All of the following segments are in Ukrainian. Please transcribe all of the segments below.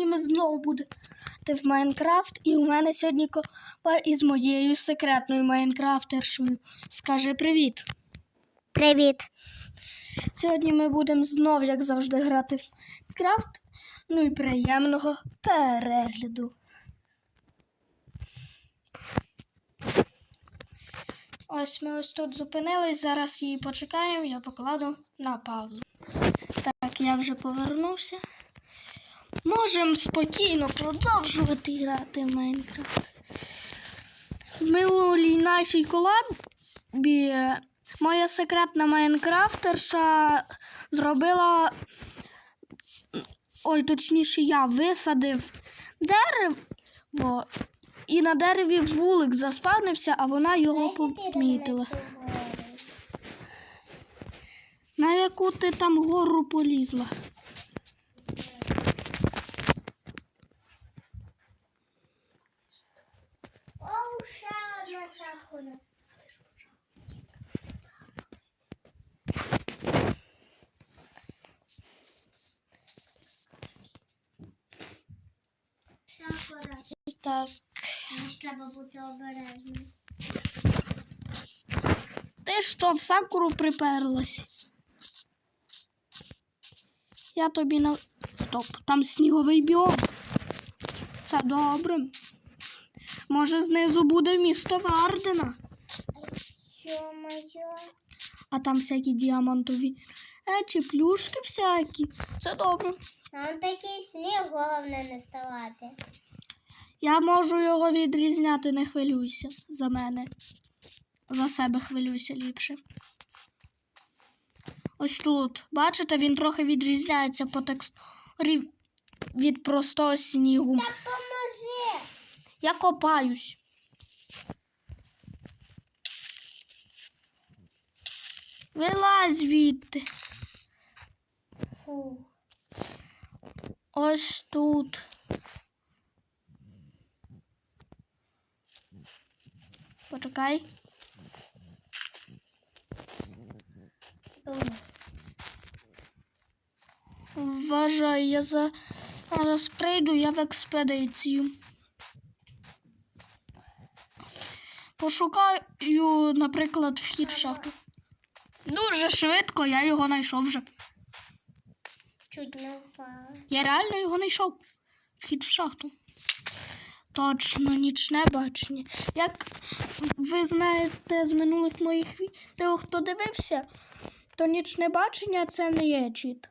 І ми знову будемо в Майнкрафт. І у мене сьогодні копа із моєю секретною майнкрафтершою. Скажи привіт. Привіт. Сьогодні ми будемо знов, як завжди, грати в Майнкрафт. Ну і приємного перегляду. Ось ми ось тут зупинились, зараз її почекаємо, я покладу на паузу. Так, я вже повернувся. Можемо спокійно продовжувати грати в Майнкрафт. В минулій нашій колабі моя секретна майнкрафтерша зробила. Ой, точніше, я висадив дерево, і на дереві вулик заспавнився, а вона його помітила. На яку ти там гору полізла? Одна шахуна. Так. Треба бути обережним. Ти що, в сакуру приперлась? Я тобі на. Стоп, там сніговий біом. Це добре. Може, знизу буде місто Вардена, а там всякі діамантові чи плюшки всякі. Це добре. Нам такий сніг, головне не ставати. Я можу його відрізняти, не хвилюйся за мене. За себе хвилюйся ліпше. Ось тут. Бачите, він трохи відрізняється по текстурі від простого снігу. Я копаюсь. Вилазь звідти. Ось тут. Почекай. Ой. Вважай, я за- зараз прийду я в експедицію. Пошукаю, наприклад, вхід в шахту. Дуже швидко я його знайшов вже. Чуть не впала. Я реально його знайшов. Вхід в шахту. Точно, нічне бачення. Як ви знаєте з минулих моїх відео, хто дивився, то нічне бачення це не є чіт.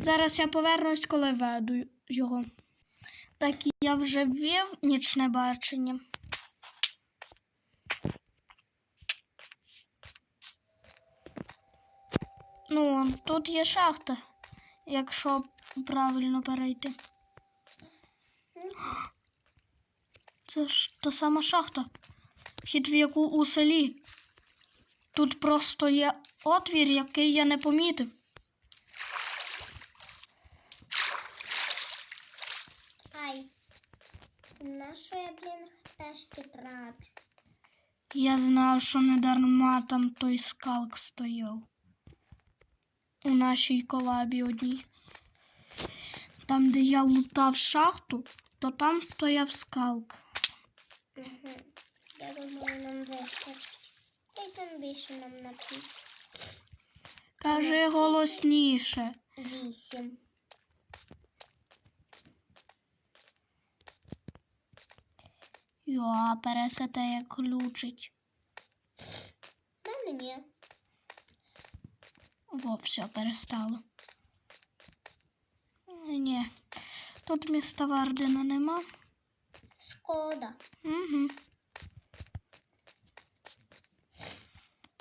Зараз я повернусь, коли веду його. Так я вже ввів нічне бачення. Ну, тут є шахта, якщо правильно перейти. Це ж та сама шахта, вхід в яку у селі. Тут просто є отвір, який я не помітив. Ай. На що я, блін, теж підрачу? Я знав, що не дарма там той скалк стояв. У нашій колабі одній. Там, де я лутав шахту, то там стояв скалк. Угу. Я думаю, нам вистачить. Та й там більше нам напів. Кажи голосніше. Вісім. Йо, пересете як ключить. В Мене ні. Во, все, перестало. Ні. Тут міста Вардена нема. Шкода. Угу.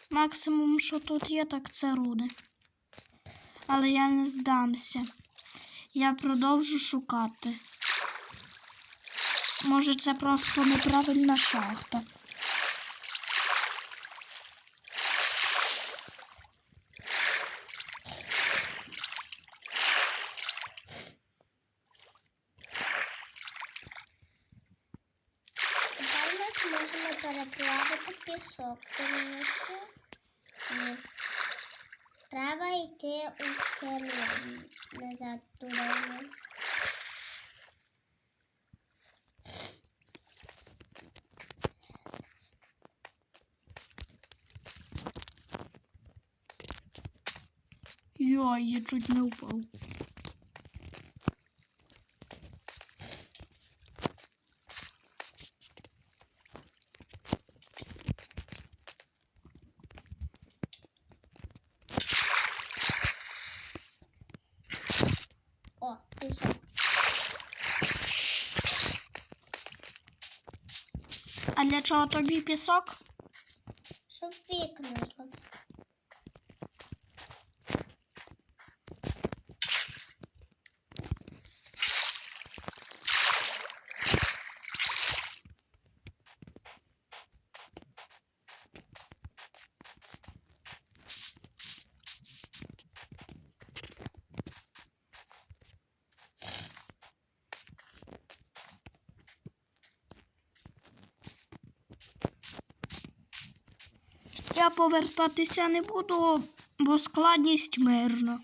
Максимум, що тут є, так це руди. Але я не здамся. Я продовжу шукати. Може, це просто неправильна шахта. Зможемо переплавити пісок. Ні. Треба йти у село. назад туди вниз. Йой, я чуть не упав. О, пішов. А для чого тобі пісок? Я повертатися не буду, бо складність мирна,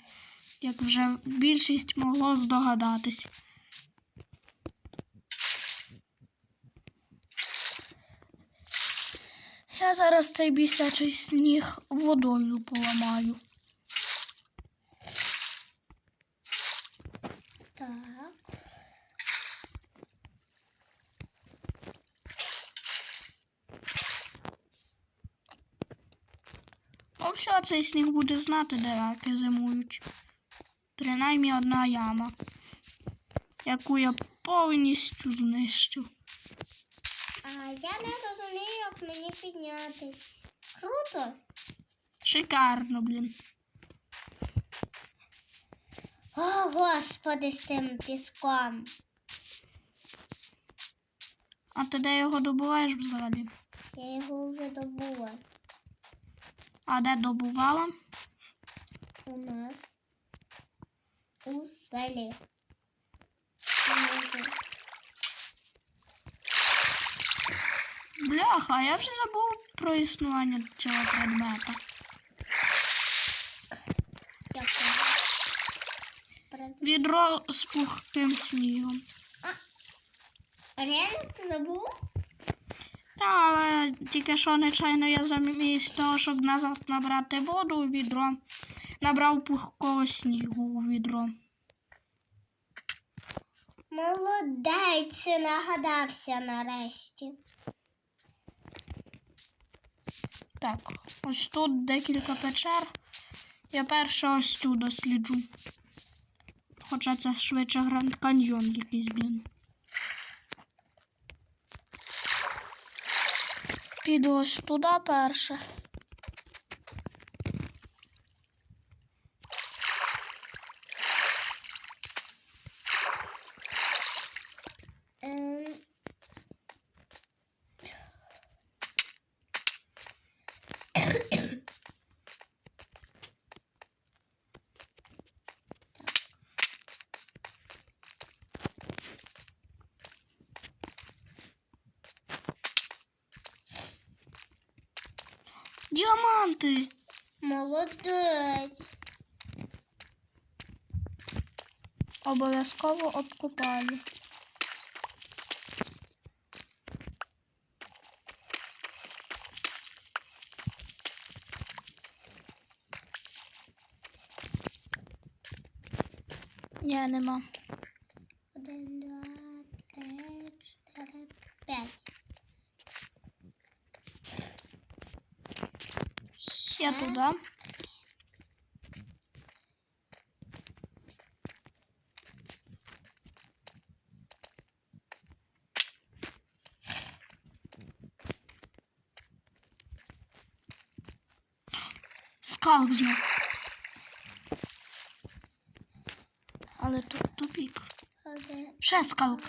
як вже більшість могло здогадатись. Я зараз цей бісячий сніг водою поламаю. Так. Ну цей сніг буде знати, де раки зимують. Принаймні одна яма, яку я повністю знищу. А я не розумію, як мені піднятись. Круто. Шикарно, блін. О, господи, з тим піском. А ти де його добуваєш взагалі? Я його вже добула. А де добувала? У нас у селі. Бляха, а я вже забув про існування цього предмета. Відро з пухким снігом. Реально ти забув? Та, але тільки що нечайно я замість того, щоб назад набрати воду у відро, набрав пухкого снігу у відро. Молодець, нагадався нарешті. Так, ось тут декілька печер. Я перше ось цю досліджу. Хоча це швидше Гранд Каньйон якийсь, блін. Піду туди перше. Діаманти! молодець. Обов'язково обкопаю. Ні, нема. Я туди. Скалк знов. Але тут тупік. Один, Ще скалк.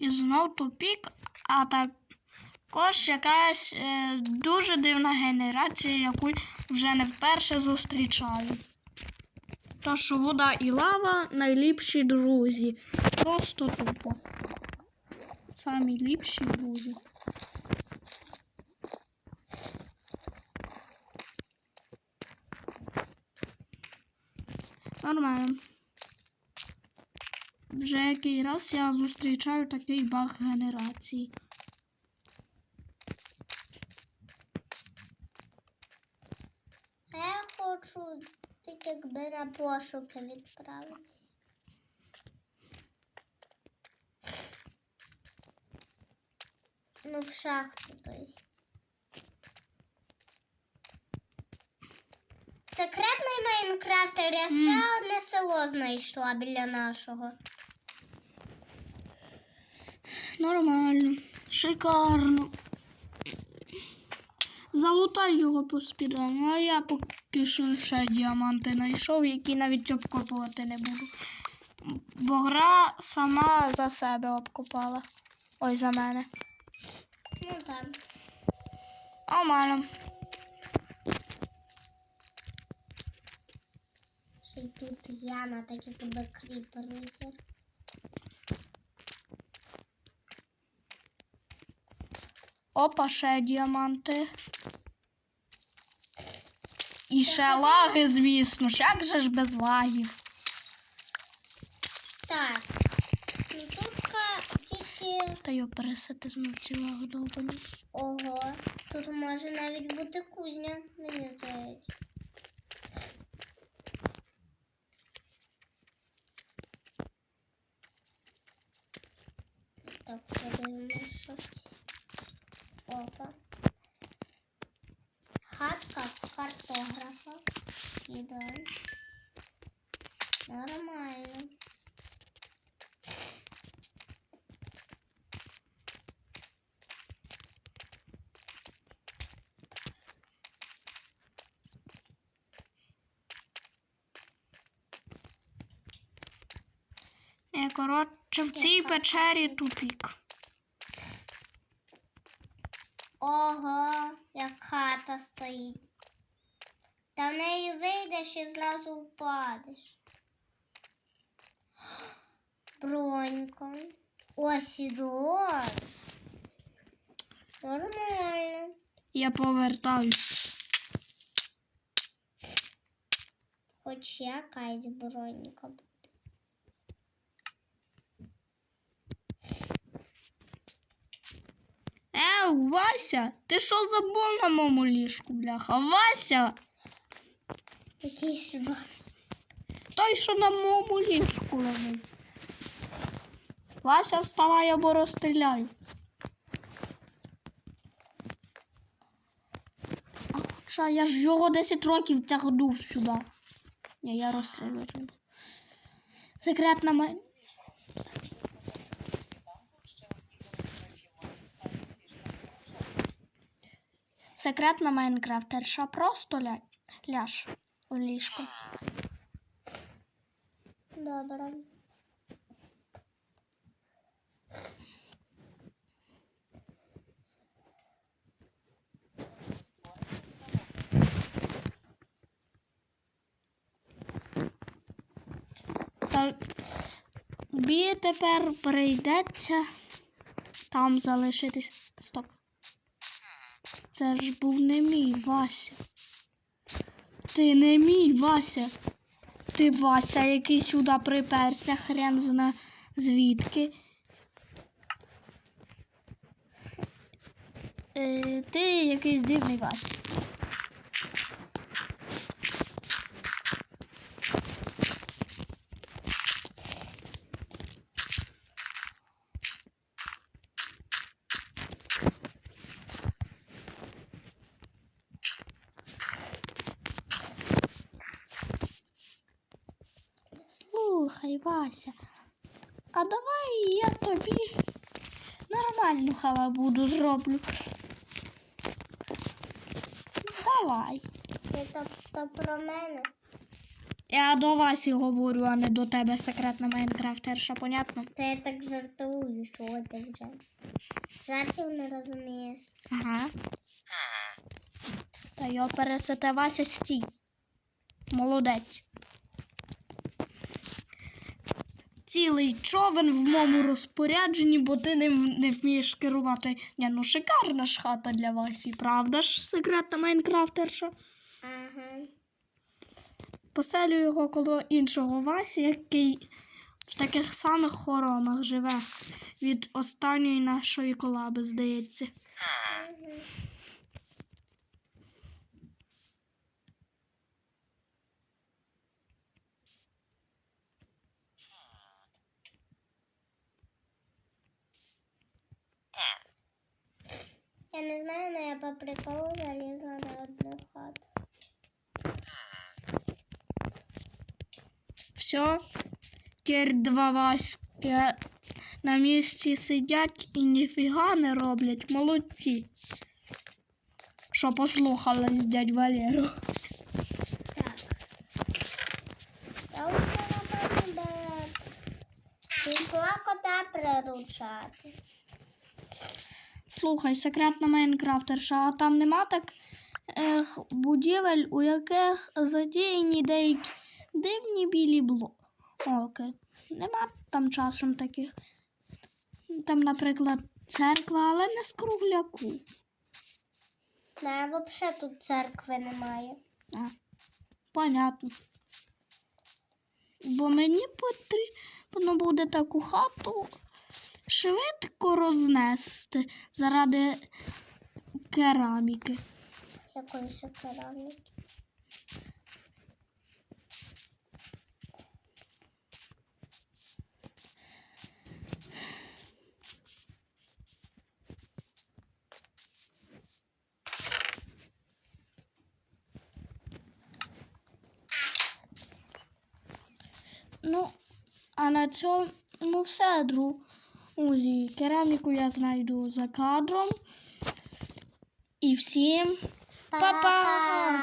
І знов тупік, а також якась е, дуже дивна генерація, яку вже не вперше зустрічаю. Тож вода і лава найліпші друзі. Просто тупо. Самі ліпші друзі. Нормально. Вже який раз я зустрічаю такий баг генерації. Я хочу якби на пошуки відправитися. Ну, в шахту, то есть. Секретний Майнкрафтер, я ще одне село знайшла біля нашого. Нормально. Шикарно. Залутай його по спідану, а я поки що ще діаманти знайшов, які навіть обкопувати не буду. Бо гра сама за себе обкопала. Ой, за мене. Ну так. Ще й тут яма, так як би кріпер витір. Опа, ще діаманти. І ще лаги, звісно. Як же ж без лагів? Так. Ну тут тільки. Та його пересити знов ці лаги довбані. Ого. Тут може навіть бути кузня, мені здається. Так, подивимося щось. Опа. Хатка картографа. Сідай. Нормально. Не, коротше, в цій печері тупік. Ого, як хата стоїть. Та в неї вийдеш і зразу впадеш. Бронька. О, сідло. Нормально. Я повертаюсь. Хоч якась бронька. буде. Е, Вася, ти що забув на моєму ліжку, бляха? Вася! Якийсь бас. Той, що на моєму ліжку лежить. Вася, вставай або розстріляю. А хоча я ж його 10 років тягнув сюди. Ні, я розстрілюю. Секретна ма... Секретна Майнкрафтерша просто ля... ляж у ліжко. Добре. Та бі тепер прийдеться там залишитись. Стоп. Це ж був не мій Вася. Ти не мій Вася. Ти Вася, який сюди приперся, хрен зна звідки. Е, ти якийсь дивний Вася. Слухай, Вася, а давай я тобі нормальну халабуду зроблю. Давай. Це тобто про мене. Я до Васі говорю, а не до тебе секретна Майнкрафтерша, понятно? Це я так жартую, що ти вже. Жартів не розумієш. Ага. Та його пересете Вася стій. Молодець. Цілий човен в моєму розпорядженні, бо ти ним не вмієш керувати. Ні, ну шикарна ж хата для Васі, правда ж, секретна Майнкрафтерша? Ага. Поселю його коло іншого Васі, який в таких самих хоромах живе від останньої нашої колаби, здається. Я не знаю, но я по приколу залізла на одну хату. Все, тепер два Васьки на місці сидять і ніфіга не роблять. Молодці. Що послухались дядь Валеру. Так. Я вже напевно пішла кота приручати. Слухай, секретна Майнкрафтерша, а там нема так ех, будівель, у яких задіяні деякі дивні білі блоки. Нема там часом таких. Там, наприклад, церква, але не з кругляку. Не, взагалі тут церкви немає. А, понятно. Бо мені потрібно буде таку хату швидко рознести заради кераміки. Якоїсь ще кераміки. Ну, а на цьому все, друзі. Кераміку я знайду за кадром. І всім па-па!